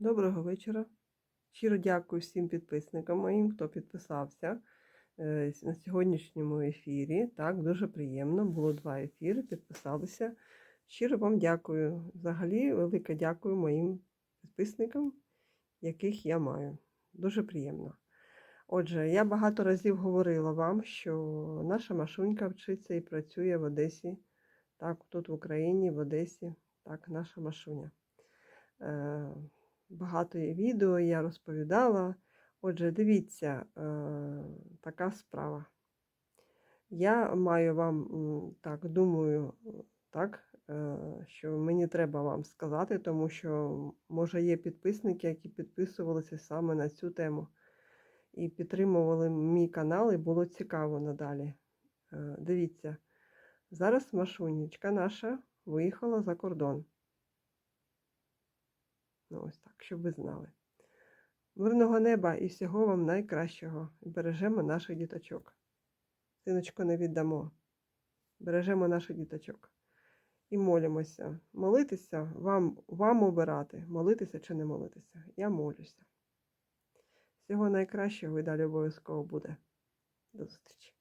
Доброго вечора. Щиро дякую всім підписникам моїм, хто підписався е, на сьогоднішньому ефірі. Так, дуже приємно. Було два ефіри, підписалися. Щиро вам дякую. Взагалі, велике дякую моїм підписникам, яких я маю. Дуже приємно. Отже, я багато разів говорила вам, що наша Машунька вчиться і працює в Одесі. Так, тут в Україні, в Одесі. Так, наша Машуня. Багато є відео, я розповідала. Отже, дивіться, е, така справа. Я маю вам, так, думаю, так, е, що мені треба вам сказати, тому що, може, є підписники, які підписувалися саме на цю тему і підтримували мій канал, і було цікаво надалі. Е, Дивіться, зараз Машунечка наша виїхала за кордон. Ну, ось так, щоб ви знали. Мирного неба і всього вам найкращого. Бережемо наших діточок. Синочку не віддамо. Бережемо наших діточок. І молимося. Молитися вам, вам обирати, молитися чи не молитися. Я молюся. Всього найкращого і далі обов'язково буде. До зустрічі.